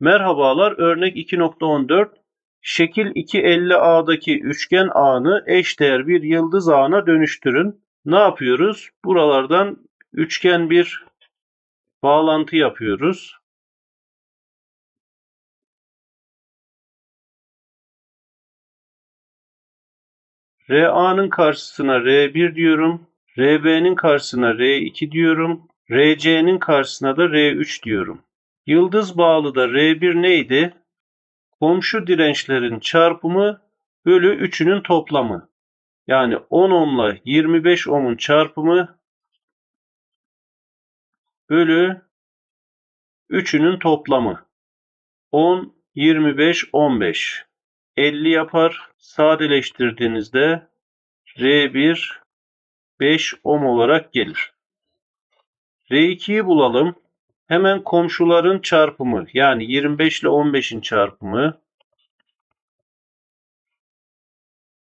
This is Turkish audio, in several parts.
Merhabalar örnek 2.14 şekil 250A'daki üçgen ağını eşdeğer bir yıldız ağına dönüştürün. Ne yapıyoruz? Buralardan üçgen bir bağlantı yapıyoruz. RA'nın karşısına R1 diyorum. RB'nin karşısına R2 diyorum. RC'nin karşısına da R3 diyorum. Yıldız bağlıda R1 neydi? Komşu dirençlerin çarpımı bölü üçünün toplamı. Yani 10 ohmla 25 ohmun çarpımı bölü üçünün toplamı. 10, 25, 15. 50 yapar. Sadeleştirdiğinizde R1 5 ohm olarak gelir. R2'yi bulalım. Hemen komşuların çarpımı yani 25 ile 15'in çarpımı.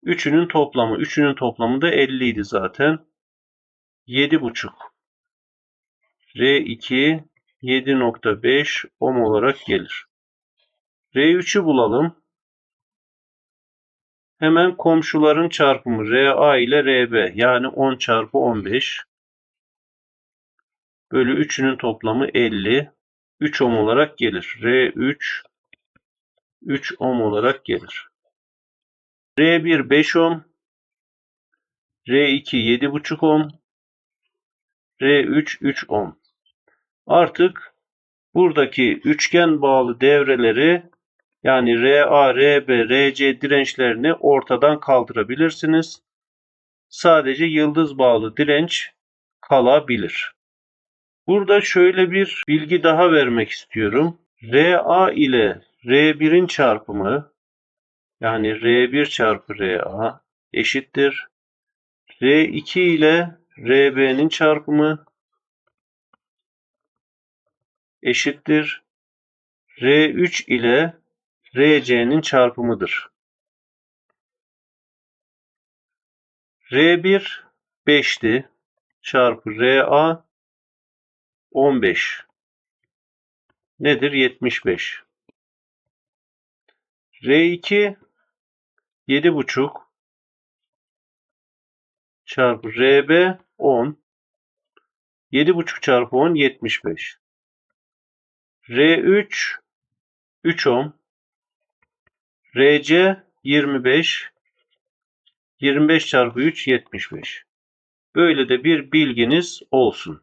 Üçünün toplamı. Üçünün toplamı da 50 idi zaten. 7,5. R2 7.5 ohm olarak gelir. R3'ü bulalım. Hemen komşuların çarpımı RA ile RB yani 10 çarpı 15 bölü 3'ünün toplamı 50. 3 ohm olarak gelir. R3 3 ohm olarak gelir. R1 5 ohm R2 7,5 ohm R3 3 ohm. Artık buradaki üçgen bağlı devreleri yani RA, RB, RC dirençlerini ortadan kaldırabilirsiniz. Sadece yıldız bağlı direnç kalabilir. Burada şöyle bir bilgi daha vermek istiyorum. RA ile R1'in çarpımı yani R1 çarpı RA eşittir. R2 ile RB'nin çarpımı eşittir. R3 ile RC'nin çarpımıdır. R1 5'ti çarpı RA 15 nedir? 75. R2 7,5 çarpı RB 10 7,5 çarpı 10 75. R3 3 ohm RC 25 25 çarpı 3 75. Böyle de bir bilginiz olsun.